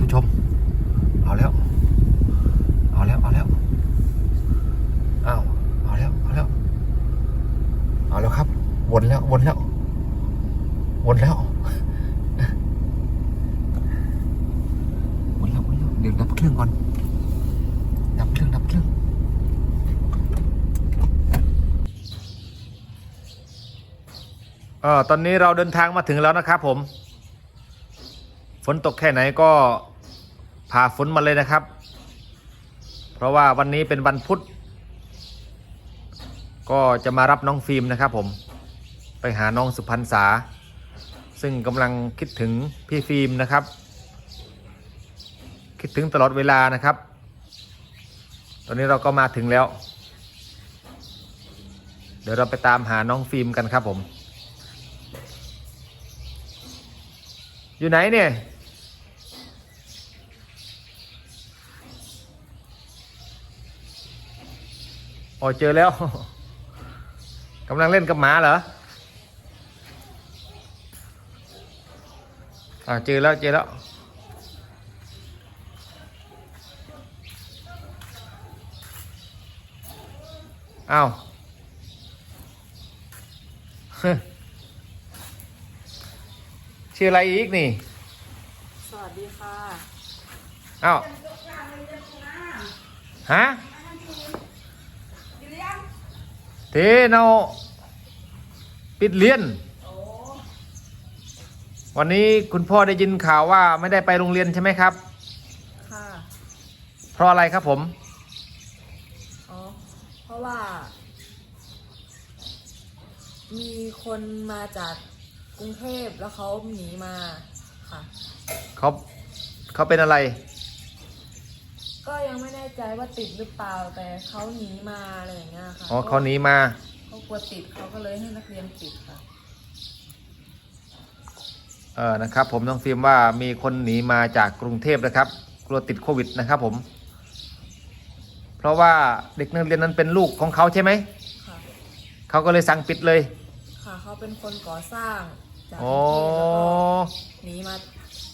ผู้ชม เอาแล้ว เอาแล้ว เอาแล้วเอาเอาแล้ว เอาแล้ว เอาแล้วครับ วนแล้ว วนแล้ว วนแล้ว วนแล้ววนแล้ว เดี๋ยวดับเครื่องก่อน ดับเครื่อง ดับเครื่องเออตอนนี้เราเดินทางมาถึงแล้วนะครับผม ฝนตกแค่ไหนก็ ผ่าฝนมาเลยนะครับ เพราะว่าวันนี้เป็นวันพุธ ก็จะมารับน้องฟิล์มนะครับผมไปหาน้องสุพรรณษา ซึ่งกำลังคิดถึงพี่ฟิล์มนะครับ คิดถึงตลอดเวลานะครับ ตอนนี้เราก็มาถึงแล้ว เดี๋ยวเราไปตามหาน้องฟิล์มกันครับผม อยู่ไหนเนี่ย อ๋อเจอแล้วกำลังเล่นกับหมาเหรออ่าเจอแล้วเจอแล้วอ้าวชื่ออะไรอีกนี่ สวัสดีค่ะอ้าวฮะ เทเนาปิดเรียน วันนี้คุณพ่อได้ยินข่าวว่าไม่ได้ไปโรงเรียนใช่ไหมครับ ค่ะ เพราะอะไรครับผม อ๋อ เพราะว่า มีคนมาจากกรุงเทพแล้วเขาหนีมาค่ะ เขาเขาเป็นอะไร ก็ยังไม่แน่ ใจว่าติดหรือเปล่าแต่เขาหนีมาอะไรอย่างเงี้ยค่ะอ๋อเขาหนีมาเขากลัวติดเขาก็เลยให้นักเรียนปิดค่ะ เออนะครับ ผมต้องฟิล์มว่ามีคนหนีมาจากกรุงเทพนะครับ กลัวติดโควิดนะครับ ผม เพราะว่าเด็กนักเรียนนั้นเป็นลูกของเขาใช่ไหมค่ะ เขาก็เลยสั่งปิดเลย ค่ะเขาเป็นคนก่อสร้างจากกอ๋รุองเทพแล้วก็หนีมา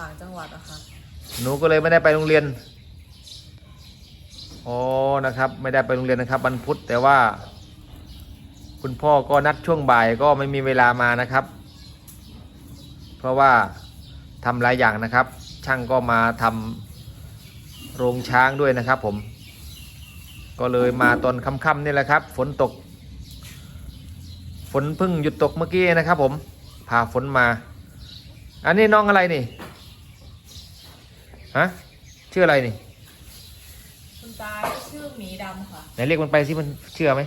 ต่างจังหวัดอะค่ะ หนูก็เลยไม่ได้ไปโรงเรียน อ๋อนะครับ ไม่ได้ไปโรงเรียนนะครับวันพุธแต่ว่า คุณพ่อก็นัดช่วงบ่ายก็ไม่มีเวลามานะครับ เพราะว่าทำหลายอย่างนะครับ ช่างก็มาทำโรงช้างด้วยนะครับ ผม ก็เลยมาตอนค่ำๆนี่แหละครับ ฝนตก ฝนเพิ่งหยุดตกเมื่อกี้นะครับ ผมพาฝนมา อันนี้น้องอะไรนี่ฮะชื่ออะไรนี่ คุณตาชื่อหมีดำค่ะ ไหนเรียกมันไปสิมันเชื่อไหม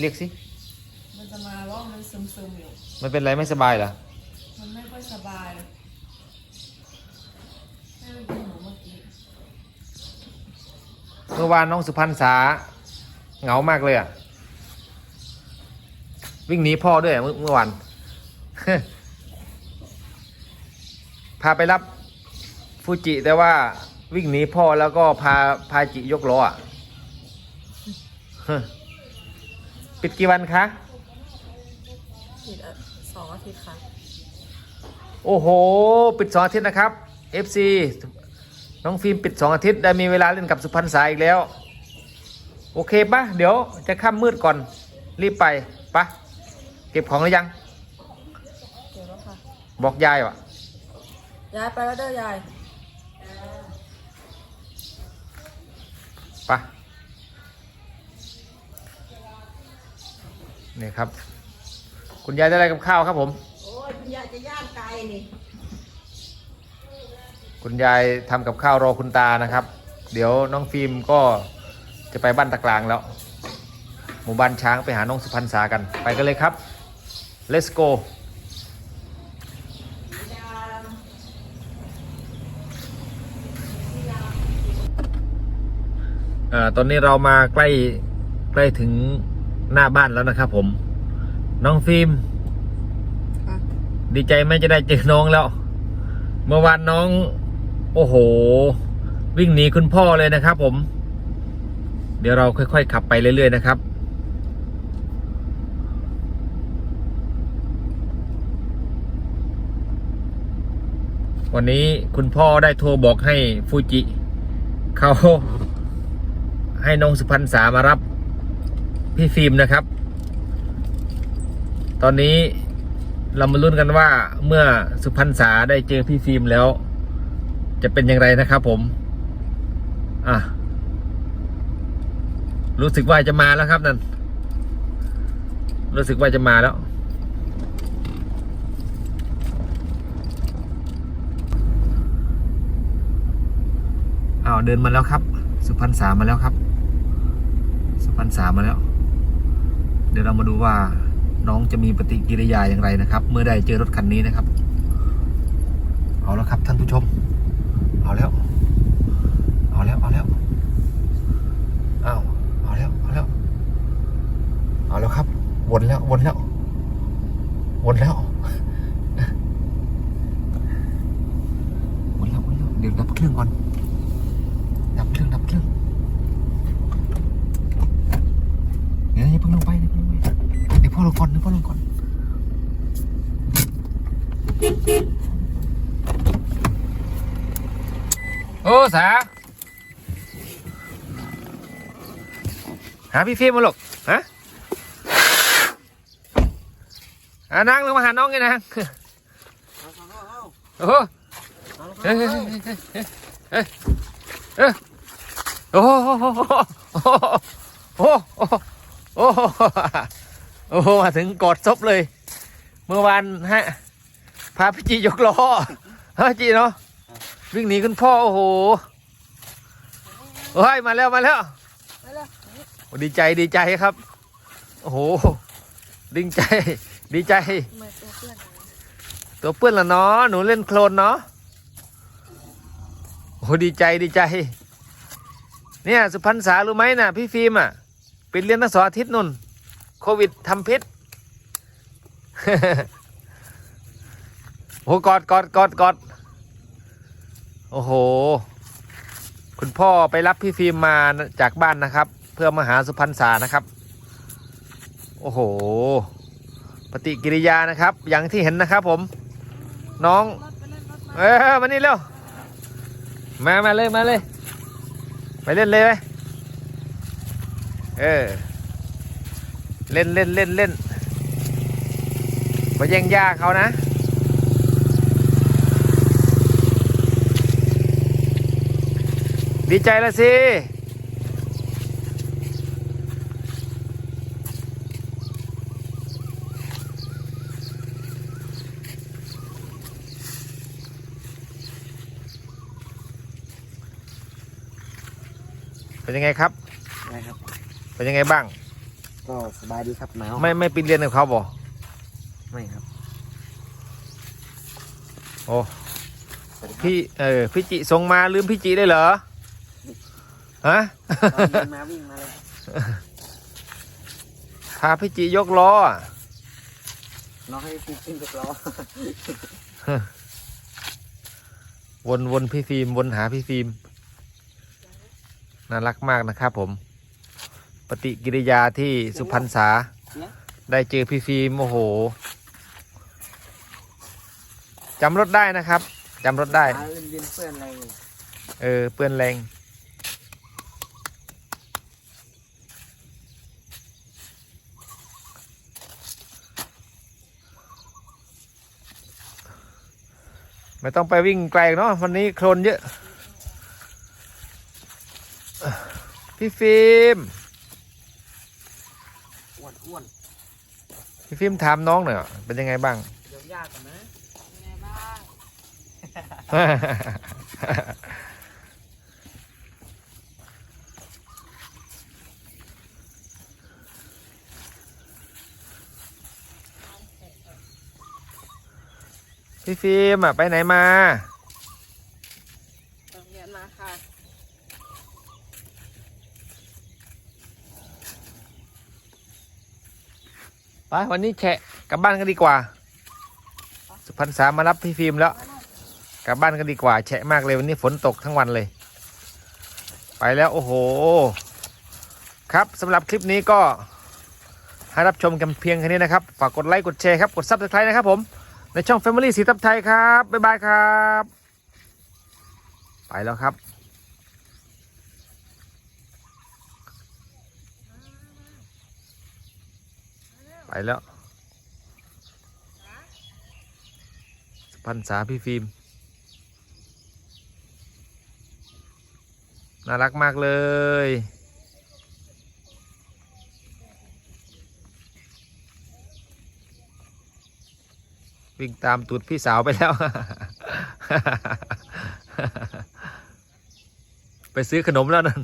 เรียกสิ มันจะมาว่ามันซึมๆอยู่ มันเป็นอะไรไม่สบายเหรอมันไม่ค่อยสบายเลยให้มันกินหมูเมื่อกี้เมื่อวานน้องสุพรรณษาเหงามากเลยอะ วิ่งหนีพ่อด้วยเมื่อเมื่อวาน พาไปรับฟูจิแต่ว่า วิ่งหนีพ่อแล้วก็พาพาจิยกล้ออะปิดกี่วันคะผิดอะสองอาทิตย์ค่ะ โอ้โห ปิดสองอาทิตย์นะครับ FC น้องฟิล์มปิดสองอาทิตย์ได้มีเวลาเล่นกับสุพรรณสายอีกแล้ว โอเคปะเดี๋ยวจะค่ำมืดก่อน รีบไปปะเก็บของหรือยังเดี๋ยวแล้วค่ะ บอกยายวะยายไปแล้วเด้อยาย ปะนี่ครับ คุณยายได้อะไรกับข้าวครับผม โอ้ยคุณยายจะย่างไก่นี่ คุณยายทำกับข้าวรอคุณตานะครับ เดี๋ยวน้องฟิล์มก็จะไปบ้านตะกลางแล้ว หมู่บ้านช้างไปหาน้องสุพรรณษากัน ไปกันเลยครับ let's go อ่าตอนนี้เรามาใกล้ใกล้ถึงหน้าบ้านแล้วนะครับ ผม น้องฟิล์มค่ะดีใจไหมจะได้เจอน้องแล้ว เมื่อวานน้อง โอ้โห วิ่งหนีคุณพ่อเลยนะครับ ผม เดี๋ยวเราค่อยๆขับไปเรื่อยๆนะครับวันนี้คุณพ่อได้โทรบอกให้ฟูจิ เขา ให้น้องสุพรรณษามารับพี่ฟิล์มนะครับ ตอนนี้เรามาลุ้นกันว่าเมื่อสุพรรณษาได้เจอพี่ฟิล์มแล้ว จะเป็นอย่างไรนะครับผม อะ รู้สึกว่าจะมาแล้วครับนั่น รู้สึกว่าจะมาแล้วอาเดินมาแล้วครับ สุพรรณษามาแล้วครับ พรรณษามาแล้ว เดี๋ยวเรามาดูว่าน้องจะมีปฏิกิริยาอย่างไรนะครับ เมื่อได้เจอรถคันนี้นะครับ เอาแล้วครับท่านผู้ชม เอาแล้ว เอาแล้ว เอาแล้วเอาเอาแล้ว เอาแล้ว เอาแล้วครับ วนแล้ว วนแล้ว วนแล้ววนแล้ววนแล้วเดี๋ยวดับเครื่องก่อน ดับเครื่อง ดับเครื่อง เดี๋ยวอย่าเพิ่งลงไปอย่าเพิ่งลงไปเดี๋ยวพ่อลงก่อนเดี๋ยวพ่อลงก่อน โอ้ สาหาพี่ฟิล์มมาหรอกฮะอ่านั่งลงมาหาน้องไงนะโอ้โหเฮ้ยเฮ้ยเฮ้ยเฮ้ยเฮ้ยโอ้โหโอ้โหโอ้โหโอ้โหโอ้โหโอ้โหมาถึงกอดซบเลย เมื่อวานฮะพาพี่จียกล้อฮะจีเนาะ วิ่งหนีคุณพ่อ โอ้โหเฮ้ยมาแล้วมาแล้วไปเลยโอ้ดีใจดีใจครับ โอ้โหดีใจ ดีใจตัวเพื่อนอะไรตัวเปื้อนละเนาะหนูเล่นโคลนเนาะโอ้ดีใจดีใจ เนี่ยสุพรรณษารู้ไหมน่ะ พี่ฟิล์มอะปิดเรียนตั้งสออาทิตย์นุ่น โควิดทำพิษโอ้โหกอดกอดกอดกอด โอ้โห คุณพ่อไปรับพี่ฟิล์มมาจากบ้านนะครับ เพื่อมาหาสุพรรณษานะครับ โอ้โห ปฏิกิริยานะครับ อย่างที่เห็นนะครับผม น้องเล่นรถมาเออมานี่เร็ว มามาเลยมาเลย ไปเล่นเลยไหมเออ เล่นเล่นเล่นเล่นมาแย่งยาเขานะ ดีใจแล้วสิ เป็นยังไงครับ นะครับ เป็นยังไงบ้าง ก็สบายดีครับหนาวไม่ไม่ปีนเรียนกับเขาบ่ไม่ครับ โอ้พี่เออพี่จิส่งมาลืมพี่จิได้เหรอ ฮะตอนเดินมาวิ่งมาเลยพาพี่จิยกล้ออะน้องให้พี่ขึ้นกับล้อวนวนพี่ฟิล์มวนหาพี่ฟิล์มน่ารักมากนะครับผม ปฏิกิริยาที่สุพรรณษา ได้เจอพี่ฟิล์มโอ้โหจำรถได้นะครับจำรถได้หาเล่นเย็นเพื่อนอะไรเลยเออ เปื้อนแรง ไม่ต้องไปวิ่งไกลเนาะวันนี้โคลนเยอะ พี่ฟิล์มอ้วนอ้วนพี่ฟิล์มถามน้องหน่อยเป็นยังไงบ้าง เดี๋ยวยากกันนะเป็นไงบ้าง พี่ฟิล์มอะไปไหนมาโรงเรียนมาค่ะ ไปวันนี้แฉะกลับบ้านกันดีกว่า สุพรรณษามารับพี่ฟิล์มแล้ว กลับบ้านกันดีกว่า แฉะมากเลยวันนี้ฝนตกทั้งวันเลย ไปแล้วโอ้โห ครับสำหรับคลิปนี้ก็ให้รับชมกันเพียงแค่นี้นะครับ ฝากกดไลค์กดแชร์ครับ กดซับสไครต์นะครับผม ในช่อง Family สีทับไทยครับ บ๊ายบายครับ ไปแล้วครับ ไปแล้วพันษาพี่ฟิล์มน่ารักมากเลย วิ่งตามตูดพี่สาวไปแล้ว ไปซื้อขนมแล้วนั่น